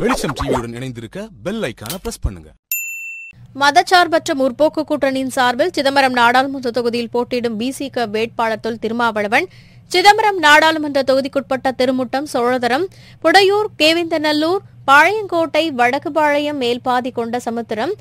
வெளிச்சம் டிவியுடன் இணைந்திருக்க பெல் ஐக்கான பிரஸ் பண்ணுங்க. மதச்சார்பற்ற முற்போக்கு கூட்டணியின் சார்பில் சிதம்பரம் நாடாளுமன்ற தொகுதியில் போட்டியிடும் பிசிக வேட்பாளர் தொல் திருமாவளவன் சிதம்பரம் நாடாளுமன்ற தொகுதிக்குட்பட்ட திருமுட்டம் சோழதரம் புடையூர் கேவிந்தநல்லூர் பாளையங்கோட்டை வடக்குபாளையம் மேல்பாதி கொண்ட சமுத்திரம்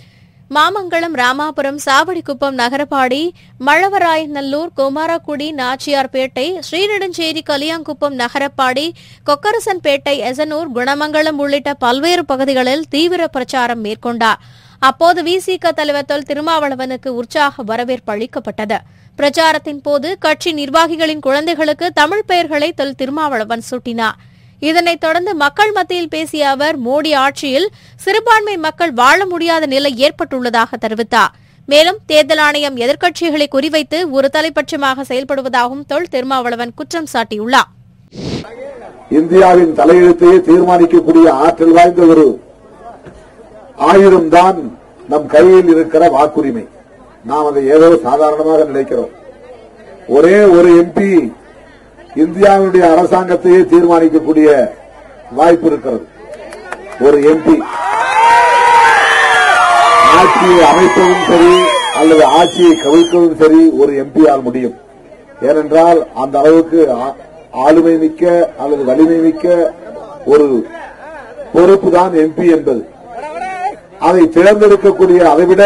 மாமங்கலம் ராமாபுரம் சாவடிக்குப்பம் நகரப்பாடி மழவராயநல்லூர் குமாரக்குடி நாச்சியார்பேட்டை ஸ்ரீநெடுஞ்சேரி கலியாங்குப்பம் நகரப்பாடி கொக்கரசன்பேட்டை எசனூர் குணமங்கலம் உள்ளிட்ட பல்வேறு பகுதிகளில் தீவிர பிரச்சாரம் மேற்கொண்டார் அப்போது விசிக தலைவர் தொல் திருமாவளவனுக்கு உற்சாக வரவேற்பு அளிக்கப்பட்டது. பிரச்சாரத்தின் போது கட்சி நிர்வாகிகளின் குழந்தைகளுக்கு தமிழ் பெயர்களை தொல் திருமாவளவன் சூட்டினார். இதனைத் தொடர்ந்து மக்கள் மத்தியில் பேசிய அவர் மோடி ஆட்சியில் சிறுபான்மை மக்கள் வாழ முடியாத நிலை ஏற்பட்டுள்ளதாக தெரிவித்தார். மேலும் தேர்தல் ஆணையம் எதிர்க்கட்சிகளை குறிவைத்து ஒரு தலைப்பட்சமாக செயல்படுவதாகவும் தொல் திருமாவளவன் குற்றம் சாட்டியுள்ளார். இந்தியாவின் தலையெழுத்தையே தீர்மானிக்கக்கூடிய ஆற்றல் வாய்ந்த ஒரு ஆயுதம் தான் நம் கையில் இருக்கிற வாக்குரிமை. நாம் அதை ஏதோ சாதாரணமாக நினைக்கிறோம். ஒரே ஒரு எம்பி இந்தியாவுடைய அரசாங்கத்தையே தீர்மானிக்கக்கூடிய வாய்ப்பு இருக்கிறது. ஒரு எம்பி ஆட்சியை அமைப்பதும் சரி அல்லது ஆட்சியை கவிழ்க்கவும் சரி ஒரு எம்பியால் முடியும். ஏனென்றால் அந்த அளவுக்கு ஆளுமை மிக்க அல்லது வலிமை மிக்க ஒரு பொறுப்பு தான் எம்பி என்பது. அதை தேர்ந்தெடுக்கக்கூடிய அதைவிட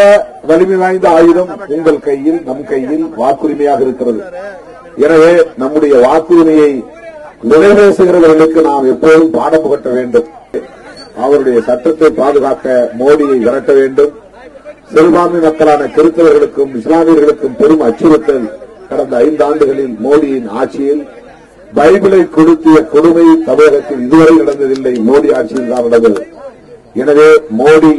வலிமை வாய்ந்த ஆயுதம் உங்கள் கையில் நம் கையில் வாக்குரிமையாக இருக்கிறது. எனவே நம்முடைய வாக்குரிமையை நிறைவேற்றுகிறவர்களுக்கு நாம் எப்போதும் பாடம் புகட்ட வேண்டும். அவருடைய சட்டத்தை பாதுகாக்க மோடியை விரட்ட வேண்டும். சிறுபான்மை மக்களான கிறிஸ்தவர்களுக்கும் இஸ்லாமியர்களுக்கும் பெரும் அச்சுறுத்தல் கடந்த ஐந்து ஆண்டுகளில் மோடியின் ஆட்சியில். பைபிளை கொடுத்திய கொடுமை தமிழகத்தில் இதுவரை நடந்ததில்லை. மோடி ஆட்சியில் தான் நடந்தது. எனவே மோடி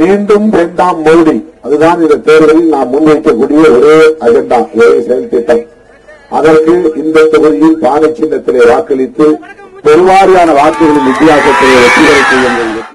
மீண்டும் வேண்டாம் மோடி. அதுதான் இந்த தேர்தலில் நாம் முன்வைக்கக்கூடிய ஒரே அஜெண்டா ஒரே செயல் திட்டம் அதற்கு இந்த தொகுதியில் பானை சின்னத்திலே வாக்களித்து பெருவாரியான வாக்குகளின் வித்தியாசத்திலே வெற்றிகளை செய்ய முடியும்.